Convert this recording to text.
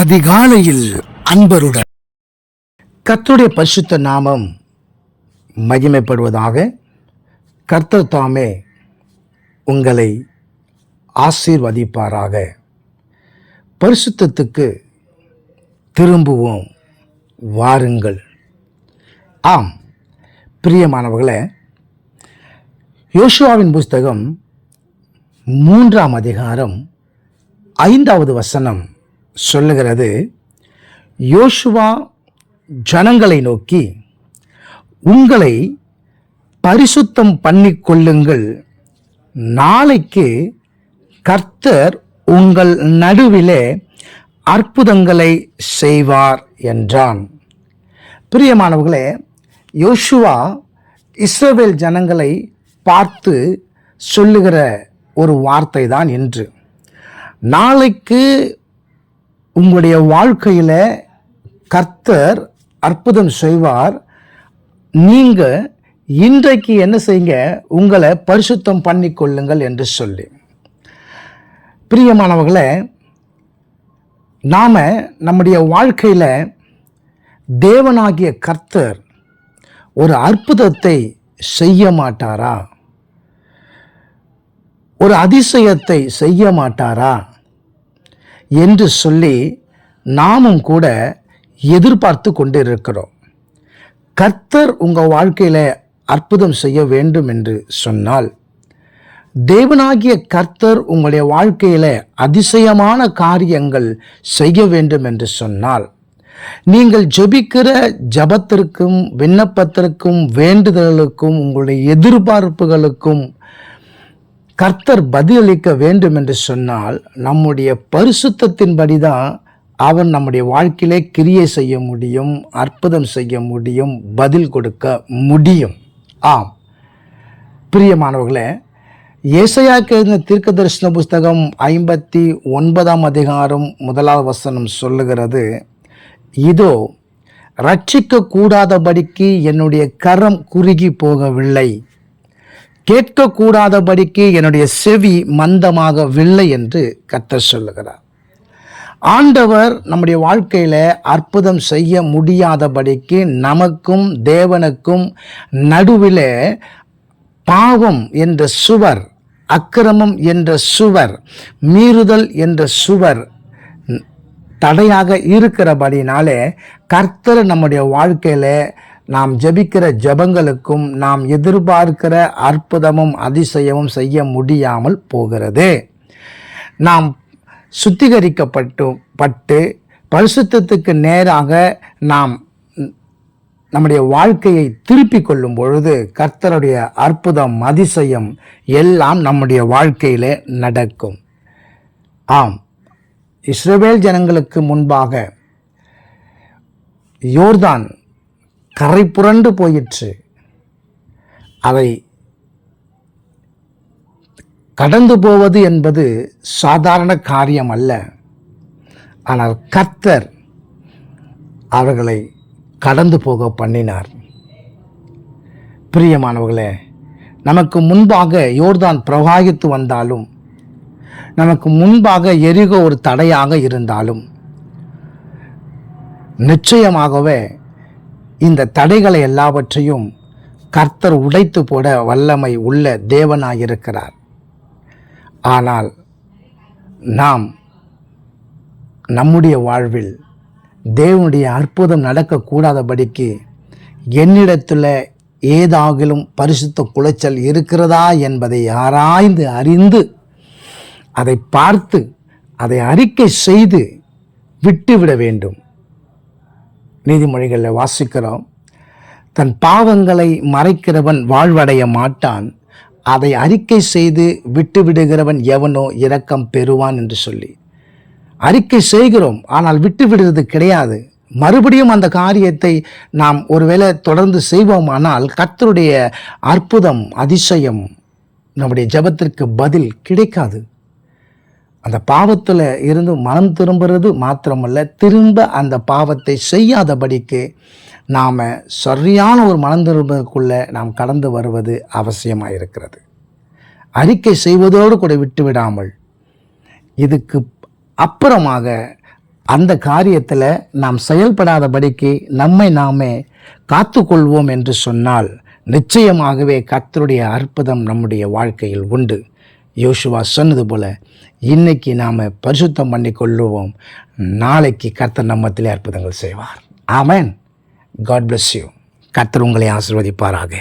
அதிகாலையில் அன்பருடன். கர்த்தருடைய பரிசுத்த நாமம் மகிமைப்படுவதாக கர்த்தர் தாமே உங்களை ஆசீர்வதிப்பாராக. பரிசுத்தத்துக்கு திரும்புவோம் வாருங்கள். ஆம் பிரியமானவர்களே யோசுவாவின் புஸ்தகம் மூன்றாம் அதிகாரம் ஐந்தாவது வசனம். சொல்லுகிறது யோசுவா ஜனங்களை நோக்கி உங்களை பரிசுத்தம் பண்ணிக்கொள்ளுங்கள். நாளைக்கு கர்த்தர் உங்கள் நடுவிலே அற்புதங்களை செய்வார் என்றான். பிரியமானவர்களே யோசுவா இஸ்ரவேல் ஜனங்களை பார்த்து சொல்லுகிற ஒரு வார்த்தை தான் என்று நாளைக்கு உங்களுடைய வாழ்க்கையில் கர்த்தர் அற்புதம் செய்வார். நீங்கள் இன்றைக்கு என்ன செய்யுங்க? உங்களை பரிசுத்தம் பண்ணிக்கொள்ளுங்கள் என்று சொல்லி. பிரியமானவர்களே நாம் நம்முடைய வாழ்க்கையில் தேவனாகிய கர்த்தர் ஒரு அற்புதத்தை செய்ய மாட்டாரா? ஒரு அதிசயத்தை செய்ய மாட்டாரா? என்று சொல்லி நாமும் கூட எதிர்பார்த்து கொண்டு இருக்கிறோம் கர்த்தர் உங்கள் வாழ்க்கையில் அற்புதம் செய்ய வேண்டும் என்று சொன்னால் தேவனாகிய கர்த்தர் உங்களுடைய வாழ்க்கையில் அதிசயமான காரியங்கள் செய்ய வேண்டும் என்று சொன்னால் நீங்கள் ஜெபிக்கிற ஜபத்திற்கும் விண்ணப்பத்திற்கும் வேண்டுதலுக்கும் உங்களுடைய எதிர்பார்ப்புகளுக்கும் கர்த்தர் பதிலளிக்க வேண்டும் என்று சொன்னால் நம்முடைய பரிசுத்தத்தின்படி தான் அவன் நம்முடைய வாழ்க்கையிலே கிரியை செய்ய முடியும் அற்புதம் செய்ய முடியும் பதில் கொடுக்க முடியும். ஆம். பிரியமானவர்களே ஏசையாக்கு எழுதின தீர்க்க தரிசன புஸ்தகம் ஐம்பத்தி ஒன்பதாம் அதிகாரம் முதலாவது வசனம் சொல்லுகிறது இதோ ரட்சிக்க கூடாதபடிக்கு என்னுடைய கரம் குறுகி போகவில்லை. கேட்கக்கூடாதபடிக்கு என்னுடைய செவி மந்தமாகவில்லை என்று கர்த்தர் சொல்லுகிறார். ஆண்டவர் நம்முடைய வாழ்க்கையில் அற்புதம் செய்ய முடியாதபடிக்கு நமக்கும் தேவனுக்கும் நடுவில் பாவம் என்ற சுவர் அக்கிரமம் என்ற சுவர் மீறுதல் என்ற சுவர் தடையாக இருக்கிறபடினாலே கர்த்தர் நம்முடைய வாழ்க்கையில் நாம் ஜெபிக்கிற ஜெபங்களுக்கும் நாம் எதிர்பார்க்கிற அற்புதமும் அதிசயமும் செய்ய முடியாமல் போகிறது. நாம் சுத்திகரிக்கப்பட்டு பட்டு பரிசுத்தத்துக்கு நேராக நாம் நம்முடைய வாழ்க்கையை திருப்பிக் கொள்ளும் பொழுது கர்த்தருடைய அற்புதம் அதிசயம் எல்லாம் நம்முடைய வாழ்க்கையிலே நடக்கும். ஆம். இஸ்ரேல் ஜனங்களுக்கு முன்பாக யோர்தான் கரை புரண்டு போயிற்று. அதை கடந்து போவது என்பது சாதாரண காரியம் அல்ல. ஆனால் கர்த்தர் அவர்களை கடந்து போக பண்ணினார். பிரியமானவர்களே நமக்கு முன்பாக யோர்தான் பிரவாகித்து வந்தாலும் நமக்கு முன்பாக எரிகோ ஒரு தடையாக இருந்தாலும் நிச்சயமாகவே இந்த தடைகளை எல்லாவற்றையும் கர்த்தர் உடைத்து போட வல்லமை உள்ள தேவனாயிருக்கிறார். ஆனால் நாம் நம்முடைய வாழ்வில் தேவனுடைய அற்புதம் நடக்கக்கூடாதபடிக்கு என்னிடத்தில் ஏதாகிலும் பரிசுத்த குலைச்சல் இருக்கிறதா என்பதை ஆராய்ந்து அறிந்து அதை பார்த்து அதை அறிக்கை செய்து விட்டுவிட வேண்டும். நீதிமொழிகளில் வாசிக்கிறோம். தன் பாவங்களை மறைக்கிறவன் வாழ்வடைய மாட்டான். அதை அறிக்கை செய்து விட்டு விடுகிறவன் எவனோ இரக்கம் பெறுவான் என்று சொல்லி. அறிக்கை செய்கிறோம் ஆனால் விட்டு விடுறது கிடையாது. மறுபடியும் அந்த காரியத்தை நாம் ஒருவேளை தொடர்ந்து செய்வோமானால் கர்த்தருடைய அற்புதம் அதிசயம் நம்முடைய ஜெபத்திற்கு பதில் கிடைக்காது. அந்த பாவத்தில் இருந்து மனம் திரும்புறது மாத்திரமல்ல திரும்ப அந்த பாவத்தை செய்யாதபடிக்கு நாம் சரியான ஒரு மனம் திரும்பக்குள்ளே நாம் கடந்து வருவது அவசியமாக இருக்கிறது அறிக்கை செய்வதோடு கூட விட்டு விடாமல் இதுக்கு அப்புறமாக அந்த காரியத்தில் நாம் செயல்படாதபடிக்கு நம்மை நாமே காத்துக்கொள்வோம் என்று சொன்னால் நிச்சயமாகவே கத்தருடைய அற்புதம் நம்முடைய வாழ்க்கையில் உண்டு. யோசுவா சொன்னது போல இன்னைக்கு நாம் பரிசுத்தம் பண்ணி கொள்ளுவோம் நாளைக்கு கர்த்தர் நம்மத்திலே அற்புதங்கள் செய்வார். ஆமேன். காட் பிளஸ் யூ கர்த்தர் உங்களை ஆசிர்வதிப்பாராக.